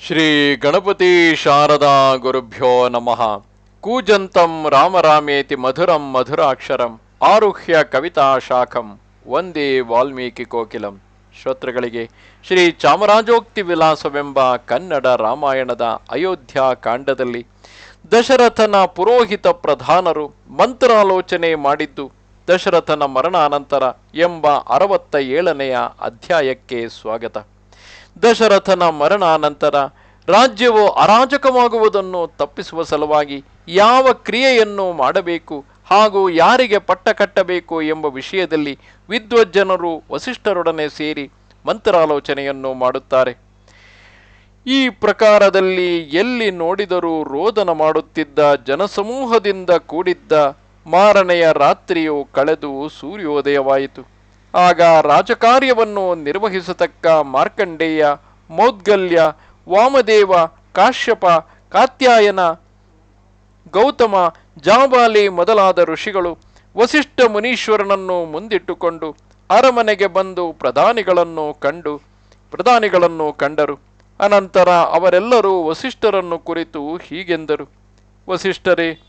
ಶ್ರೀ ಗಣಪತಿ ಶಾರದಾ ಗುರುಭ್ಯೋ ನಮಃ. ಕೂಜಂತಂ ರಾಮರಾಮೇತಿ ಮಧುರಂ ಮಧುರಾಕ್ಷರಂ ಆರುಹ್ಯ ಕವಿತಾ ಶಾಖಂ ಒಂದೇ ವಾಲ್ಮೀಕಿ ಕೋಕಿಲಂ. ಶ್ರೋತೃಗಳಿಗೆ ಶ್ರೀ ಚಾಮರಾಜೋಕ್ತಿ ವಿಲಾಸವೆಂಬ ಕನ್ನಡ ರಾಮಾಯಣದ ಅಯೋಧ್ಯ ಕಾಂಡದಲ್ಲಿ ದಶರಥನ ಪುರೋಹಿತ ಪ್ರಧಾನರು ಮಂತ್ರಾಲೋಚನೆ ಮಾಡಿದ್ದು ದಶರಥನ ಮರಣಾನಂತರ ಎಂಬ ಅರವತ್ತ ಏಳನೆಯ ಅಧ್ಯಾಯಕ್ಕೆ ಸ್ವಾಗತ. ದಶರಥನ ಮರಣಾನಂತರ ರಾಜ್ಯವು ಅರಾಜಕವಾಗುವುದನ್ನು ತಪ್ಪಿಸುವ ಸಲುವಾಗಿ ಯಾವ ಕ್ರಿಯೆಯನ್ನು ಮಾಡಬೇಕು ಹಾಗೂ ಯಾರಿಗೆ ಪಟ್ಟ ಕಟ್ಟಬೇಕು ಎಂಬ ವಿಷಯದಲ್ಲಿ ವಿದ್ವಜ್ಜನರು ವಸಿಷ್ಠರೊಡನೆ ಸೇರಿ ಮಂತ್ರಾಲೋಚನೆಯನ್ನು ಮಾಡುತ್ತಾರೆ. ಈ ಪ್ರಕಾರದಲ್ಲಿ ಎಲ್ಲಿ ನೋಡಿದರೂ ರೋದನ ಮಾಡುತ್ತಿದ್ದ ಜನಸಮೂಹದಿಂದ ಕೂಡಿದ್ದ ಮಾರನೆಯ ರಾತ್ರಿಯು ಕಳೆದು ಸೂರ್ಯೋದಯವಾಯಿತು. ಆಗ ರಾಜಕಾರ್ಯವನ್ನು ನಿರ್ವಹಿಸತಕ್ಕ ಮಾರ್ಕಂಡೇಯ, ಮೌದ್ಗಲ್ಯ, ವಾಮದೇವ, ಕಾಶ್ಯಪ, ಕಾತ್ಯಾಯನ, ಗೌತಮ, ಜಾಬಾಲಿ ಮೊದಲಾದ ಋಷಿಗಳು ವಸಿಷ್ಠ ಮುನೀಶ್ವರನನ್ನು ಮುಂದಿಟ್ಟುಕೊಂಡು ಅರಮನೆಗೆ ಬಂದು ಪ್ರಧಾನಿಗಳನ್ನು ಕಂಡು, ಪ್ರಧಾನಿಗಳನ್ನು ಕಂಡರು. ಅನಂತರ ಅವರೆಲ್ಲರೂ ವಸಿಷ್ಠರನ್ನು ಕುರಿತು ಹೀಗೆಂದರು. ವಸಿಷ್ಠರೇ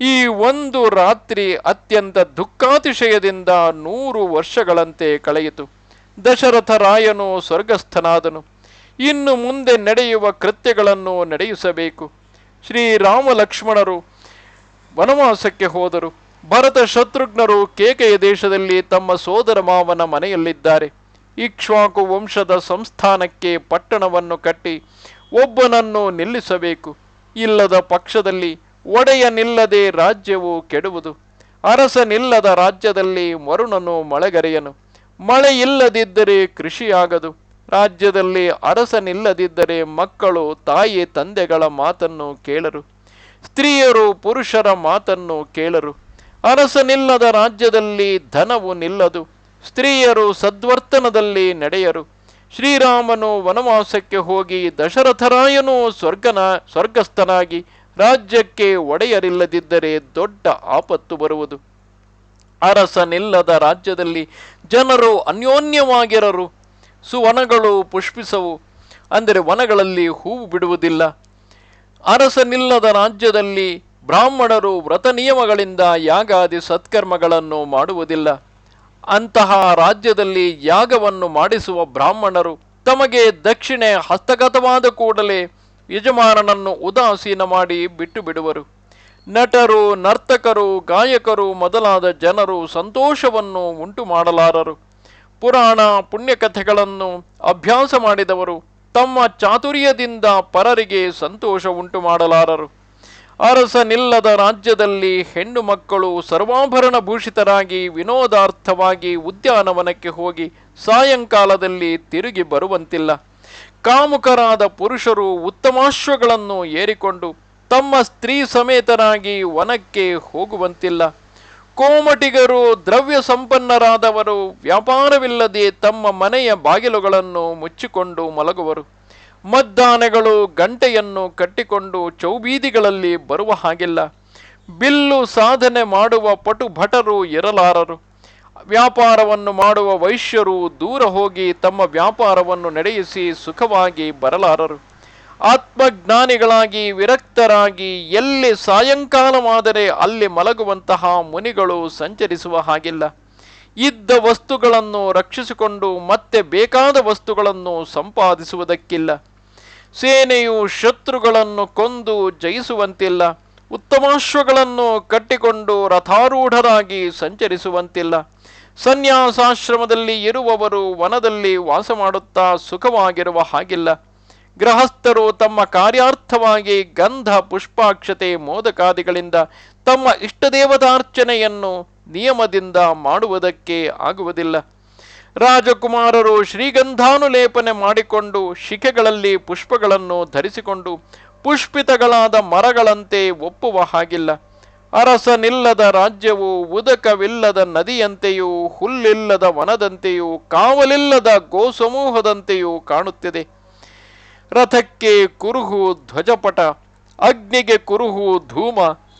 ಈ ಒಂದು ರಾತ್ರಿ ಅತ್ಯಂತ ದುಃಖಾತಿಶಯದಿಂದ ನೂರು ವರ್ಷಗಳಂತೆ ಕಳೆಯಿತು. ದಶರಥ ರಾಯನು ಸ್ವರ್ಗಸ್ಥನಾದನು. ಇನ್ನು ಮುಂದೆ ನಡೆಯುವ ಕೃತ್ಯಗಳನ್ನು ನಡೆಯಿಸಬೇಕು ಶ್ರೀರಾಮ ಲಕ್ಷ್ಮಣರು ವನವಾಸಕ್ಕೆ ಹೋದರು. ಭರತ ಶತ್ರುಘ್ನರು ಕೇಕೆಯ ದೇಶದಲ್ಲಿ ತಮ್ಮ ಸೋದರ ಮಾವನ ಮನೆಯಲ್ಲಿದ್ದಾರೆ. ಇಕ್ಷ್ವಾಕು ವಂಶದ ಸಂಸ್ಥಾನಕ್ಕೆ ಪಟ್ಟಣವನ್ನು ಕಟ್ಟಿ ಒಬ್ಬನನ್ನು ನಿಲ್ಲಿಸಬೇಕು. ಇಲ್ಲದ ಪಕ್ಷದಲ್ಲಿ ಒಡೆಯನಿಲ್ಲದೆ ರಾಜ್ಯವು ಕೆಡುವುದು. ಅರಸನಿಲ್ಲದ ರಾಜ್ಯದಲ್ಲಿ ಮರುಣನು ಮಳೆಗರೆಯನು. ಮಳೆ ಇಲ್ಲದಿದ್ದರೆ ಕೃಷಿಯಾಗದು. ರಾಜ್ಯದಲ್ಲಿ ಅರಸನಿಲ್ಲದಿದ್ದರೆ ಮಕ್ಕಳು ತಾಯಿ ತಂದೆಗಳ ಮಾತನ್ನು ಕೇಳರು. ಸ್ತ್ರೀಯರು ಪುರುಷರ ಮಾತನ್ನು ಕೇಳರು. ಅರಸನಿಲ್ಲದ ರಾಜ್ಯದಲ್ಲಿ ಧನವು ನಿಲ್ಲದು. ಸ್ತ್ರೀಯರು ಸದ್ವರ್ತನದಲ್ಲಿ ನಡೆಯರು. ಶ್ರೀರಾಮನು ವನವಾಸಕ್ಕೆ ಹೋಗಿ ದಶರಥರಾಯನು ಸ್ವರ್ಗನ ಸ್ವರ್ಗಸ್ಥನಾಗಿ ರಾಜ್ಯಕ್ಕೆ ಒಡೆಯರಿಲ್ಲದಿದ್ದರೆ ದೊಡ್ಡ ಆಪತ್ತು ಬರುವುದು. ಅರಸನಿಲ್ಲದ ರಾಜ್ಯದಲ್ಲಿ ಜನರು ಅನ್ಯೋನ್ಯವಾಗಿರರು. ಸುವನಗಳು ಪುಷ್ಪಿಸವು. ಅಂದರೆ ವನಗಳಲ್ಲಿ ಹೂವು ಬಿಡುವುದಿಲ್ಲ. ಅರಸನಿಲ್ಲದ ರಾಜ್ಯದಲ್ಲಿ ಬ್ರಾಹ್ಮಣರು ವ್ರತ ನಿಯಮಗಳಿಂದ ಯಾಗಾದಿ ಸತ್ಕರ್ಮಗಳನ್ನು ಮಾಡುವುದಿಲ್ಲ. ಅಂತಹ ರಾಜ್ಯದಲ್ಲಿ ಯಾಗವನ್ನು ಮಾಡಿಸುವ ಬ್ರಾಹ್ಮಣರು ತಮಗೆ ದಕ್ಷಿಣೆ ಹಸ್ತಗತವಾದ ಕೂಡಲೇ ಯಜಮಾನನನ್ನು ಉದಾಸೀನ ಮಾಡಿ ಬಿಟ್ಟು ಬಿಡುವರು ನಟರು, ನರ್ತಕರು, ಗಾಯಕರು ಮೊದಲಾದ ಜನರು ಸಂತೋಷವನ್ನು ಉಂಟು ಮಾಡಲಾರರು ಪುರಾಣ ಪುಣ್ಯಕಥೆಗಳನ್ನು ಅಭ್ಯಾಸ ಮಾಡಿದವರು ತಮ್ಮ ಚಾತುರ್ಯದಿಂದ ಪರರಿಗೆ ಸಂತೋಷ ಉಂಟು ಮಾಡಲಾರರು ಅರಸನಿಲ್ಲದ ರಾಜ್ಯದಲ್ಲಿ ಹೆಣ್ಣು ಮಕ್ಕಳು ಸರ್ವಾಭರಣ ಭೂಷಿತರಾಗಿ ವಿನೋದಾರ್ಥವಾಗಿ ಉದ್ಯಾನವನಕ್ಕೆ ಹೋಗಿ ಸಾಯಂಕಾಲದಲ್ಲಿ ತಿರುಗಿ ಬರುವಂತಿಲ್ಲ. ಕಾಮುಕರಾದ ಪುರುಷರು ಉತ್ತಮಾಶ್ವಗಳನ್ನು ಏರಿಕೊಂಡು ತಮ್ಮ ಸ್ತ್ರೀ ಸಮೇತರಾಗಿ ವನಕ್ಕೆ ಹೋಗುವಂತಿಲ್ಲ. ಕೋಮಟಿಗರು ದ್ರವ್ಯ ಸಂಪನ್ನರಾದವರು ವ್ಯಾಪಾರವಿಲ್ಲದೆ ತಮ್ಮ ಮನೆಯ ಬಾಗಿಲುಗಳನ್ನು ಮುಚ್ಚಿಕೊಂಡು ಮಲಗುವರು. ಮದ್ದಾನೆಗಳು ಗಂಟೆಯನ್ನು ಕಟ್ಟಿಕೊಂಡು ಚೌಬೀದಿಗಳಲ್ಲಿ ಬರುವ ಹಾಗಿಲ್ಲ. ಬಿಲ್ಲು ಸಾಧನೆ ಮಾಡುವ ಪಟು ಭಟರು ಇರಲಾರರು. ವ್ಯಾಪಾರವನ್ನು ಮಾಡುವ ವೈಶ್ಯರು ದೂರ ಹೋಗಿ ತಮ್ಮ ವ್ಯಾಪಾರವನ್ನು ನಡೆಯಿಸಿ ಸುಖವಾಗಿ ಬರಲಾರರು. ಆತ್ಮಜ್ಞಾನಿಗಳಾಗಿ ವಿರಕ್ತರಾಗಿ ಎಲ್ಲಿ ಸಾಯಂಕಾಲವಾದರೆ ಅಲ್ಲಿ ಮಲಗುವಂತಹ ಮುನಿಗಳು ಸಂಚರಿಸುವ ಹಾಗಿಲ್ಲ. ಇದ್ದ ವಸ್ತುಗಳನ್ನು ರಕ್ಷಿಸಿಕೊಂಡು ಮತ್ತೆ ಬೇಕಾದ ವಸ್ತುಗಳನ್ನು ಸಂಪಾದಿಸುವುದಕ್ಕಿಲ್ಲ. ಸೇನೆಯು ಶತ್ರುಗಳನ್ನು ಕೊಂದು ಜಯಿಸುವಂತಿಲ್ಲ. ಉತ್ತಮಾಶ್ವಗಳನ್ನು ಕಟ್ಟಿಕೊಂಡು ರಥಾರೂಢರಾಗಿ ಸಂಚರಿಸುವಂತಿಲ್ಲ. ಸನ್ಯಾಸಾಶ್ರಮದಲ್ಲಿ ಇರುವವರು ವನದಲ್ಲಿ ವಾಸ ಮಾಡುತ್ತಾ ಸುಖವಾಗಿರುವ ಹಾಗಿಲ್ಲ. ಗೃಹಸ್ಥರು ತಮ್ಮ ಕಾರ್ಯಾರ್ಥವಾಗಿ ಗಂಧ, ಪುಷ್ಪಾಕ್ಷತೆ, ಮೋದಕಾದಿಗಳಿಂದ ತಮ್ಮ ಇಷ್ಟದೇವತಾರ್ಚನೆಯನ್ನು ನಿಯಮದಿಂದ ಮಾಡುವುದಕ್ಕೆ ಆಗುವುದಿಲ್ಲ. ರಾಜಕುಮಾರರು ಶ್ರೀಗಂಧಾನುಲೇಪನೆ ಮಾಡಿಕೊಂಡು ಶಿಖೆಗಳಲ್ಲಿ ಪುಷ್ಪಗಳನ್ನು ಧರಿಸಿಕೊಂಡು ಪುಷ್ಪಿತಗಳಾದ ಮರಗಳಂತೆ ಒಪ್ಪುವ ಹಾಗಿಲ್ಲ. ಅರಸನಿಲ್ಲದ ರಾಜ್ಯವು ಉದಕವಿಲ್ಲದ ನದಿಯಂತೆಯೂ, ಹುಲ್ಲಿಲ್ಲದ ವನದಂತೆಯೂ, ಕಾವಲಿಲ್ಲದ ಗೋಸಮೂಹದಂತೆಯೂ ಕಾಣುತ್ತಿದೆ. ರಥಕ್ಕೆ ಕುರುಹು ಧ್ವಜಪಟ, ಅಗ್ನಿಗೆ ಕುರುಹು ಧೂಮ,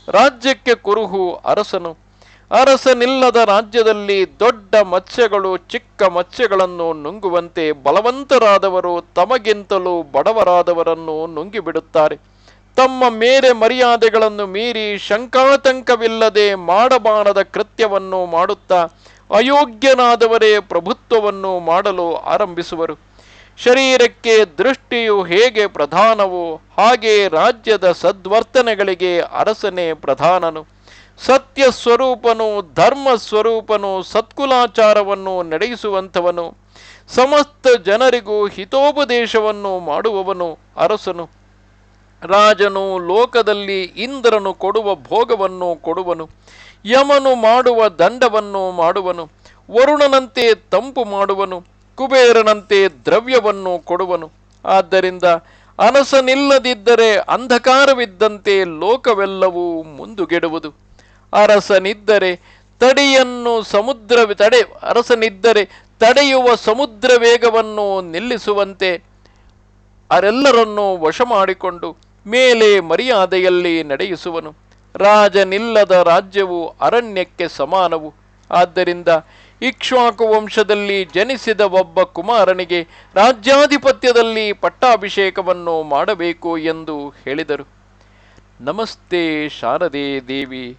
ರಾಜ್ಯಕ್ಕೆ ಕುರುಹು ಅರಸನು. ಅರಸನಿಲ್ಲದ ರಾಜ್ಯದಲ್ಲಿ ದೊಡ್ಡ ಮತ್ಸ್ಯಗಳು, ಚಿಕ್ಕ ಮತ್ಸ್ಯಗಳನ್ನು ನುಂಗುವಂತೆ ಬಲವಂತರಾದವರು ತಮಗಿಂತಲೂ ಬಡವರಾದವರನ್ನು ನುಂಗಿಬಿಡುತ್ತಾರೆ. ತಮ್ಮ ಮೇರೆ ಮರ್ಯಾದೆಗಳನ್ನು ಮೀರಿ ಶಂಕಾತಂಕವಿಲ್ಲದೆ ಮಾಡಬಾರದ ಕೃತ್ಯವನ್ನು ಮಾಡುತ್ತಾ ಅಯೋಗ್ಯನಾದವರೇ ಪ್ರಭುತ್ವವನ್ನು ಮಾಡಲು ಆರಂಭಿಸುವರು. ಶರೀರಕ್ಕೆ ದೃಷ್ಟಿಯು ಹೇಗೆ ಪ್ರಧಾನವೋ ಹಾಗೆ ರಾಜ್ಯದ ಸದ್ವರ್ತನೆಗಳಿಗೆ ಅರಸನೇ ಪ್ರಧಾನನು. ಸತ್ಯ ಸ್ವರೂಪನು ಧರ್ಮ ಸ್ವರೂಪನು ಸತ್ಕುಲಾಚಾರವನ್ನು ನಡೆಸುವಂಥವನು, ಸಮಸ್ತ ಜನರಿಗೂ ಹಿತೋಪದೇಶವನ್ನು ಮಾಡುವವನು ಅರಸನು. ರಾಜನು ಲೋಕದಲ್ಲಿ ಇಂದ್ರನು ಕೊಡುವ ಭೋಗವನ್ನು ಕೊಡುವನು, ಯಮನು ಮಾಡುವ ದಂಡವನ್ನು ಮಾಡುವನು, ವರುಣನಂತೆ ತಂಪು ಮಾಡುವನು, ಕುಬೇರನಂತೆ ದ್ರವ್ಯವನ್ನು ಕೊಡುವನು. ಆದ್ದರಿಂದ ಅನಸನಿಲ್ಲದಿದ್ದರೆ ಅಂಧಕಾರವಿದ್ದಂತೆ ಲೋಕವೆಲ್ಲವೂ ಮುಂದುಗೆಡುವುದು. ಅರಸನಿದ್ದರೆ ತಡೆಯನ್ನು ಸಮುದ್ರ ತಡೆ ಅರಸನಿದ್ದರೆ ತಡೆಯುವ ಸಮುದ್ರ ವೇಗವನ್ನು ನಿಲ್ಲಿಸುವಂತೆ ಅರೆಲ್ಲರನ್ನೂ ವಶ ಮಾಡಿಕೊಂಡು ಮೇಲೆ ಮರ್ಯಾದೆಯಲ್ಲಿ ನಡೆಯಿಸುವನು. ರಾಜನಿಲ್ಲದ ರಾಜ್ಯವು ಅರಣ್ಯಕ್ಕೆ ಸಮಾನವು. ಆದ್ದರಿಂದ ಇಕ್ಷ್ವಾಕು ವಂಶದಲ್ಲಿ ಜನಿಸಿದ ಒಬ್ಬ ಕುಮಾರನಿಗೆ ರಾಜ್ಯಾಧಿಪತ್ಯದಲ್ಲಿ ಪಟ್ಟಾಭಿಷೇಕವನ್ನು ಮಾಡಬೇಕು ಎಂದು ಹೇಳಿದರು. ನಮಸ್ತೆ ಶಾರದೆ ದೇವಿ.